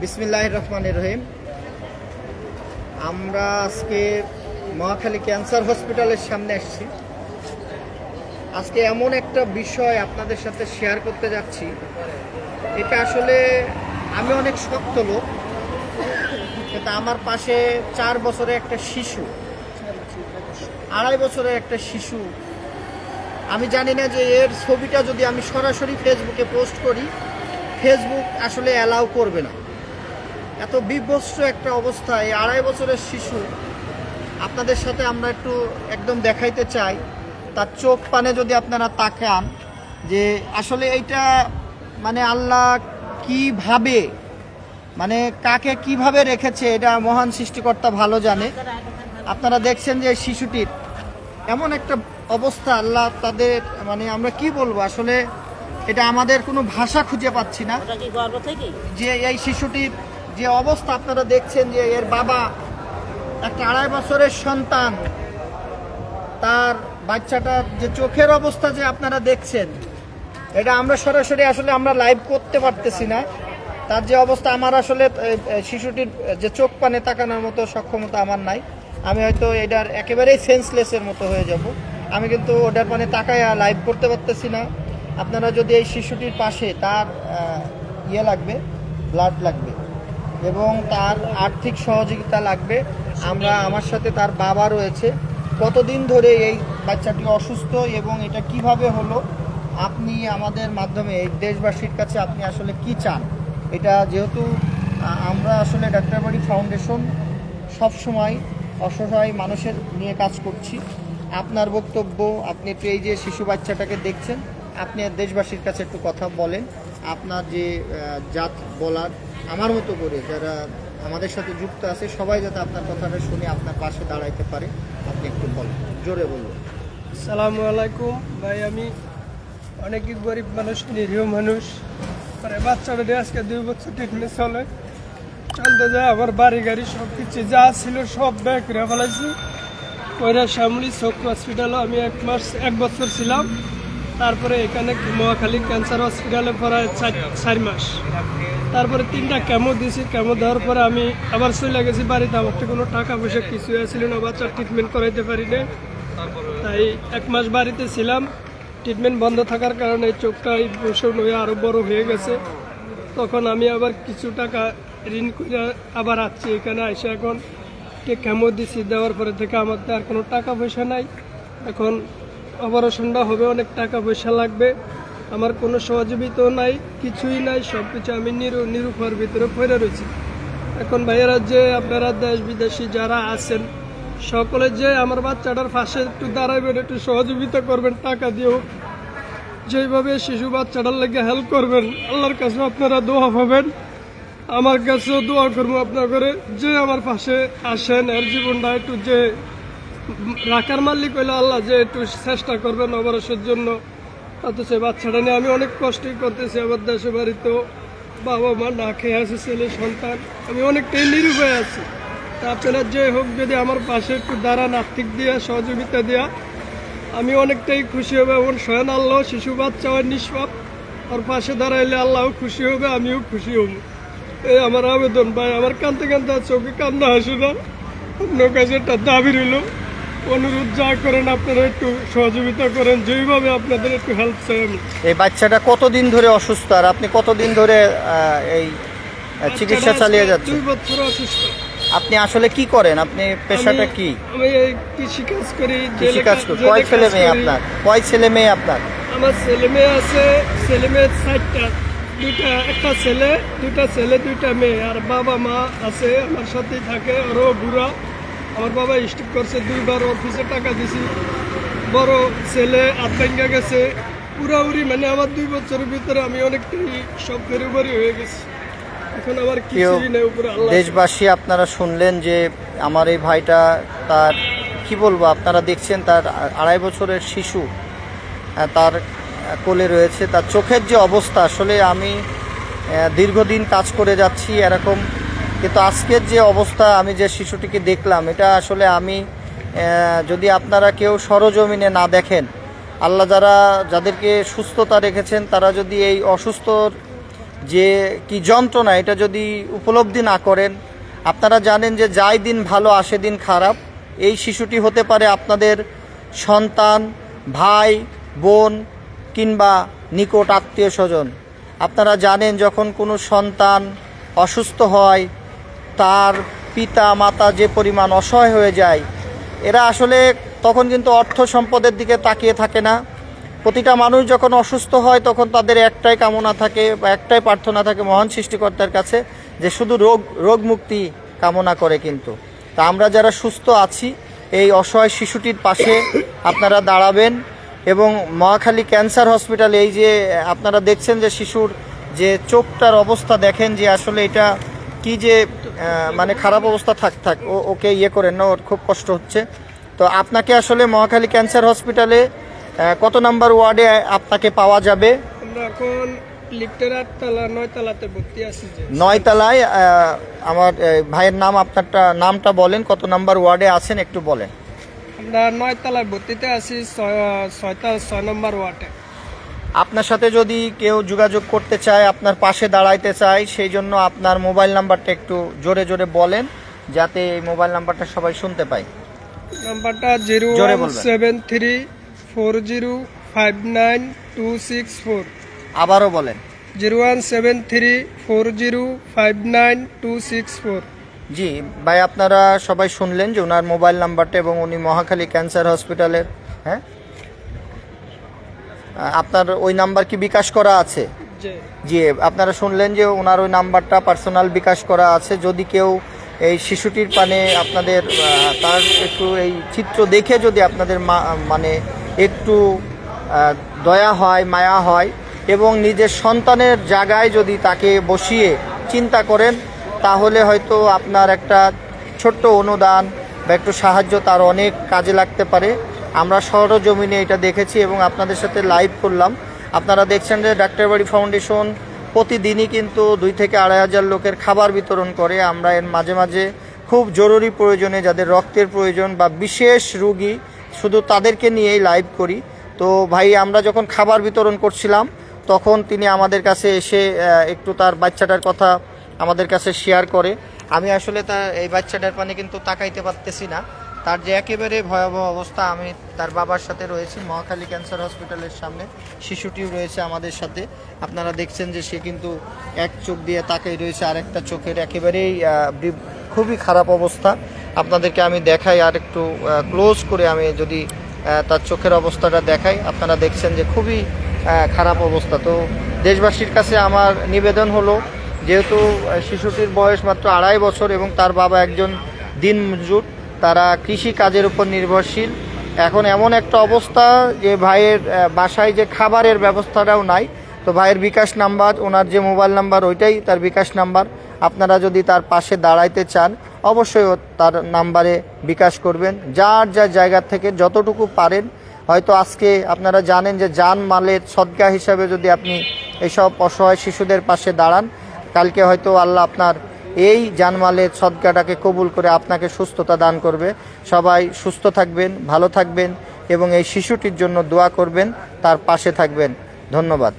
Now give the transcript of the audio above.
বিসমিল্লাহ রহমান রহিম। আমরা আজকে মহাখালী ক্যান্সার হসপিটালের সামনে এসেছি। আজকে এমন একটা বিষয় আপনাদের সাথে শেয়ার করতে যাচ্ছি। এটা আসলে আমি অনেক শক্ত লোক। কিন্তু আমার পাশে চার বছরের একটা শিশু, আড়াই বছরের একটা শিশু। আমি জানি না যে এর ছবিটা যদি আমি সরাসরি ফেসবুকে পোস্ট করি ফেসবুক আসলে অ্যালাউ করবে না। এত বিভৎস একটা অবস্থা, এই আড়াই বছরের শিশু, আপনাদের সাথে আমরা একটু একদম দেখাইতে চাই। তার চোখ পানে যদি আপনারা তাকান, যে আসলে এইটা মানে আল্লাহ কীভাবে মানে কাকে কীভাবে রেখেছে, এটা মহান সৃষ্টিকর্তা ভালো জানে। আপনারা দেখছেন যে শিশুটির এমন একটা অবস্থা, আল্লাহ তাদের মানে আমরা কি বলব, আসলে এটা আমাদের কোনো ভাষা খুঁজে পাচ্ছি না। যে এই শিশুটির যে অবস্থা আপনারা দেখছেন যে এর বাবা একটা আড়াই বছরের সন্তান। তার বাচ্চাটার যে চোখের অবস্থা যে আপনারা দেখছেন এটা আমরা সরাসরি আসলে আমরা লাইভ করতে পারতেছি না। তার যে অবস্থা আমার আসলে শিশুটির যে চোখ পানে তাকানোর মতো সক্ষমতা আমার নাই। আমি হয়তো এটার একেবারেই সেন্সলেসের মতো হয়ে যাব। আমি কিন্তু ওটার পানে তাকায় লাইভ করতে পারতেছি না। আপনারা যদি এই শিশুটির পাশে তার ইয়ে লাগবে ব্লাড লাগবে এবং তার আর্থিক সহযোগিতা লাগবে, আমরা আমার সাথে তার বাবা রয়েছে। কতদিন ধরে এই বাচ্চাটি অসুস্থ এবং এটা কীভাবে হলো? আপনি আমাদের মাধ্যমে, এই দেশবাসীর কাছে আপনি আসলে কি চান? এটা যেহেতু আমরা আসলে ডাক্তারবাড়ি ফাউন্ডেশন সব সময় অসহায় মানুষের নিয়ে কাজ করছি। আপনার বক্তব্য, আপনি এই যে শিশু বাচ্চাটাকে দেখছেন। আপনি দেশবাসীর কাছে একটু কথা বলেন। আপনার যে জাত বলার, আমার মতো করে যারা আমাদের সাথে যুক্ত আছে, সবাই যাতে আপনার কথাটা শুনে আপনার পাশে দাঁড়াইতে পারে, আপনি একটু বলেন। জোরে বলুন। সালামু আলাইকুম। ভাই, আমি অনেকই গরিব মানুষ, নিরীহ মানুষ। মানে বাচ্চাটা আজকে দুই বছর ট্রিটমেন্ট চলে। চলতে যায়, আমার বাড়ি, গাড়ি সব কিছু যা ছিল সব ব্যয় করে ফেলাইছি কইরা শ্যামলি চক্ষু হসপিটালে আমি এক মাস, এক বছর ছিলাম। তারপরে এখানে মহাখালী ক্যান্সার হসপিটালে প্রায় চার- মাস। তারপরে তিনটা কেমো দিয়েছি কেমো দেওয়ার পরে আমি আবার চলে গেছি বাড়িতে। আমার তো কোনো টাকা পয়সা কিছু ছিল না বাচ্চার ট্রিটমেন্ট করাইতে পারি না তাই এক মাস বাড়িতে ছিলাম। ট্রিটমেন্ট বন্ধ থাকার কারণে চোখটা বসন হয়ে আরও বড় হয়ে গেছে। তখন আমি আবার কিছু টাকা ঋণ করে আবার আসছি এখানে এসে এখন। কেমো দিছি, দেওয়ার পরে থেকে আমার তো আর কোনো টাকা পয়সা নাই। এখন অপারেশনটা হবে, অনেক টাকা পয়সা লাগবে। আমার কোনো সহযোগিতাও নাই, কিছুই নাই, সব কিছু আমি নিরু নিরুপার ভিতরে পড়ে রয়েছি। এখন ভাইয়েরা যে আপনারা দেশ বিদেশি যারা আছেন, সকলে যে আমার বাচ্চাটার পাশে একটু দাঁড়াবেন একটু সহযোগিতা করবেন, টাকা দিয়েও যেভাবে শিশু বাচ্চাটার লেগে হেল্প করবেন, আল্লাহর কাছে আপনারা দোয়া পাবেন। আমার কাছেও দোয়া করব আপনার করে যে আমার পাশে আসেন, এর জীবনটা একটু যে রাখার মালিক হইলে আল্লাহ, যে একটু চেষ্টা করবেন অবরসের জন্য। সে বাচ্চাটা নিয়ে আমি অনেক কষ্টই করতেছি আমার দেশে বাড়িতেও। বাবা মা না খেয়ে আছে, ছেলে, সন্তান। আমি অনেকটাই নিরুপায় আছি। আপনারা যে হোক, যদি আমার পাশে একটু দাঁড়ান, আর্থিক দিয়া, সহযোগিতা দেওয়া আমি অনেকটাই খুশি হবে এবং স্বয়ং আল্লাহ শিশু, বাচ্চা হয় নিষ্পাপ। আর পাশে দাঁড়াইলে আল্লাহও খুশি হবে, আমিও খুশি হব। এই আমার আবেদন, ভাই। আমার কানতে কানতে চোখে কান্না আসে না। আপনার কাছে একটা দাবি রইল। অনুরোধ যা করেন আপনারা একটু সহযোগিতা করেন যেইভাবে আপনাদের একটু হেল্প চাই আমি। এই বাচ্চাটা কতদিন ধরে অসুস্থ আর আপনি কতদিন ধরে এই চিকিৎসা চালিয়ে যাচ্ছেন? দুই বছর অসুস্থ। আপনি আসলে কি করেন? আপনি পেশাটা কি? আমি এই কৃষি কাজ করি কৃষি কাজ করি। কয় ছেলে মেয়ে আপনার? কয় ছেলে মেয়ে আপনার? আমার ছেলে মেয়ে আছে ছেলে মেয়ে চারটা। দুইটা একটা ছেলে দুইটা ছেলে দুইটা মেয়ে। আর বাবা মা আছে আমার সাথেই থাকে আরও বুড়া। আমার বাবা স্টিক করছে দুইবার অফিসে টাকা দিছি। বড় ছেলে আতঙ্কা গেছে। পুরাপুরি মানে আমার দুই বছরের ভিতরে আমি অনেকটাই সব ফেরুবারি হয়ে গেছি। এখন আমার কিছুই নেই উপরে দেশবাসী আপনারা শুনলেন যে আমার এই ভাইটা তার কি বলব আপনারা দেখছেন তার আড়াই বছরের শিশু তার কোলে রয়েছে। তার চোখের যে অবস্থা আসলে আমি দীর্ঘদিন কাজ করে যাচ্ছি এরকম কিন্তু আজকের যে অবস্থা, আমি যে শিশুটিকে দেখলাম, এটা আসলে আমি যদি আপনারা কেউ সরজমিনে না দেখেন, আল্লাহ যারা, যাদেরকে সুস্থতা রেখেছেন, তারা যদি এই অসুস্থর যে কি যন্ত্রণা, এটা যদি উপলব্ধি না করেন, আপনারা জানেন যে যাই দিন ভালো, আসে দিন খারাপ, এই শিশুটি হতে পারে আপনাদের সন্তান, ভাই, বোন কিংবা নিকট আত্মীয় স্বজন। আপনারা জানেন যখন কোনো সন্তান অসুস্থ হয় তার পিতা, মাতা যে পরিমাণ অসহায় হয়ে যায়, এরা আসলে তখন কিন্তু অর্থ সম্পদের দিকে তাকিয়ে থাকে না। প্রতিটা মানুষ যখন অসুস্থ হয়, তখন তাদের একটাই কামনা থাকে বা একটাই প্রার্থনা থাকে মহান সৃষ্টিকর্তার কাছে যে শুধু রোগ রোগ মুক্তি কামনা করে কিন্তু। তা আমরা যারা সুস্থ আছি, এই অসহায় শিশুটির পাশে আপনারা দাঁড়াবেন এবং মহাখালী ক্যান্সার হসপিটাল এই যে আপনারা দেখছেন যে শিশুর যে চোখটার অবস্থা দেখেন যে আসলে এটা কি যে মানে খারাপ অবস্থা থাক থাক ও ওকে ইয়ে করেন না ওর খুব কষ্ট হচ্ছে। তো আপনাকে আসলে মহাখালী ক্যান্সার হসপিটালে কত নাম্বার ওয়ার্ডে আপনাকে পাওয়া যাবে? এখন নয়তলায় আমার ভাইয়ের নাম আপনারটা নামটা বলেন কত নাম্বার ওয়ার্ডে আছেন একটু বলেন। আমরা নয়তলায় ভর্তিতে আছি ছয় ছয় নম্বর ওয়ার্ডে। আপনার সাথে যদি কেউ যোগাযোগ করতে চায় আপনার পাশে দাঁড়াইতে চায় সেই জন্য আপনার মোবাইল নাম্বারটা একটু জোরে জোরে বলেন যাতে এই মোবাইল নাম্বারটা সবাই শুনতে পায়। নাম্বারটা জিরো জোরে seven three four zero five nine two six four. আবারও বলেন। Zero one seven three four zero five nine two six four. জি ভাই আপনারা সবাই শুনলেন যে ওনার মোবাইল নাম্বারটা এবং উনি মহাখালী ক্যান্সার হসপিটালের হ্যাঁ? আপনার ওই নাম্বার কি বিকাশ করা আছে? জি। আপনারা শুনলেন যে ওনার ওই নাম্বারটা পার্সোনাল বিকাশ করা আছে। যদি কেউ এই শিশুটির পানে আপনাদের তার একটু এই চিত্র দেখে যদি আপনাদের মা- মানে একটু দয়া হয় মায়া হয় এবং নিজের সন্তানের জায়গায় যদি তাকে বসিয়ে চিন্তা করেন তাহলে হয়তো আপনার একটা ছোট্ট অনুদান বা একটু সাহায্য তার অনেক কাজে লাগতে পারে। আমরা সরজমিনে এটা দেখেছি এবং আপনাদের সাথে লাইভ করলাম। আপনারা দেখছেন যে ডাক্তারবাড়ি ফাউন্ডেশন প্রতিদিনই কিন্তু দুই থেকে আড়াই হাজার লোকের খাবার বিতরণ করে। আমরা এর মাঝে মাঝে খুব জরুরি প্রয়োজনে যাদের রক্তের প্রয়োজন বা বিশেষ রুগী শুধু তাদেরকে নিয়েই লাইভ করি। তো ভাই, আমরা যখন খাবার বিতরণ করছিলাম, তখন তিনি আমাদের কাছে এসে একটু তার বাচ্চাটার কথা আমাদের কাছে শেয়ার করে। আমি আসলে তার এই বাচ্চাটার পানে কিন্তু তাকাইতে পারতেছি না। তার যে একেবারে ভয়াবহ অবস্থা, আমি তার বাবার সাথে রয়েছি, মহাখালী ক্যান্সার হসপিটালের সামনে। শিশুটিও রয়েছে আমাদের সাথে। আপনারা দেখছেন যে সে কিন্তু এক চোখ দিয়ে তাকাই রয়েছে আর একটা চোখের একেবারেই খুবই খারাপ অবস্থা। আপনাদেরকে আমি দেখাই আর একটু ক্লোজ করে আমি যদি তার চোখের অবস্থাটা দেখাই। আপনারা দেখছেন যে খুবই খারাপ অবস্থা। তো দেশবাসীর কাছে আমার নিবেদন হলো, যেহেতু শিশুটির বয়স মাত্র আড়াই বছর এবং তার বাবা একজন দিন তারা কৃষি কাজের উপর নির্ভরশীল। এখন এমন একটা অবস্থা যে ভাইয়ের বাসায় যে খাবারের ব্যবস্থাটাও নাই, তো ভাইয়ের বিকাশ নাম্বার, ওনার যে মোবাইল নাম্বার, ওইটাই তার বিকাশ নাম্বার। আপনারা যদি তার পাশে দাঁড়াইতে চান, অবশ্যই তার নাম্বারে বিকাশ করবেন। যার যার জায়গা থেকে যতটুকু পারেন, হয়তো আজকে আপনারা জানেন যে যান মালের সদ্গা হিসাবে যদি আপনি এইসব অসহায় শিশুদের পাশে দাঁড়ান, কালকে হয়তো আল্লাহ আপনার এই জানমালের সদকাটাকে কবুল করে আপনাকে সুস্থতা দান করবে। সবাই সুস্থ থাকবেন, ভালো থাকবেন এবং এই শিশুটির জন্য দোয়া করবেন, তার পাশে থাকবেন। ধন্যবাদ।